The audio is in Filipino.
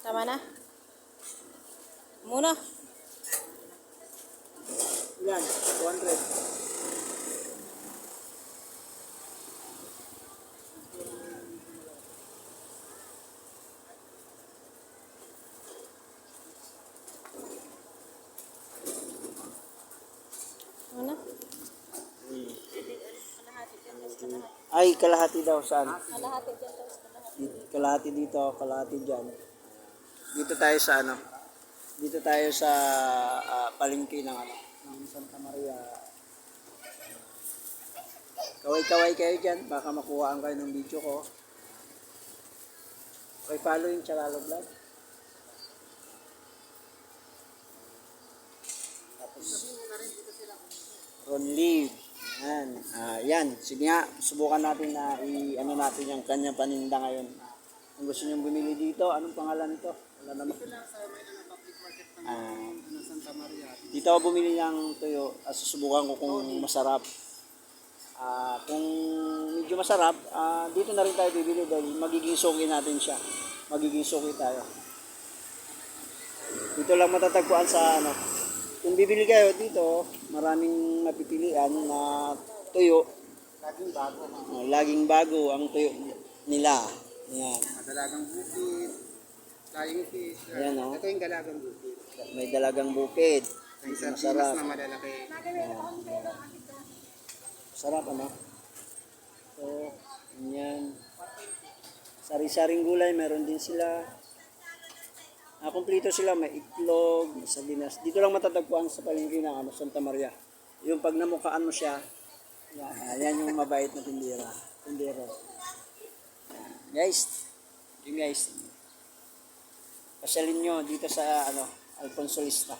Tama na? Muna. Yan, 200. Ano? Ay, kalahati daw saan? Kalahati dyan tapos kalahati. Kalahati dito, kalahati dyan. Dito tayo sa ano? Dito tayo sa ah, palengke ng ano? Ng Santa Maria. Kaway-kaway kayo dyan. Baka makuhaan kayo ng video ko. Okay, follow yung Chalalo Vlog. Tapos, Ron Live. Yan. Ah, yan. Sige nga, subukan natin na i-ano natin yung kanyang paninda ngayon. Kung gusto niyo bumili dito, anong pangalan nito? Wala naman. Ah, dito ako bumili ng tuyo. Ah, susubukan ko kung masarap. Ah, kung medyo masarap, ah, dito na rin tayo bibili dahil magiging suki natin siya. Magiging suki tayo. Dito lang matatagpuan sa ano. Kung bibili kayo dito, maraming mapipilian na tuyo. Laging bago. laging bago ang tuyo nila. Yan. Dalagang bukid, flying fish. Ayan, oh. Ito yung dalagang bukid. May dalagang bukid. May sardinas na malalaki. Sarap ano? So, yan. Sari-saring gulay, meron din sila. Ah, kumpleto sila, may itlog, may sardinas. Dito lang matatagpuan sa palengke ng ano, Santa Maria. Yung pag namukaan mo siya, yan, ah, yan yung mabait na tindera. Tindero. Guys, yun guys. Pasyalin nyo dito sa ano, Alfonso Lista.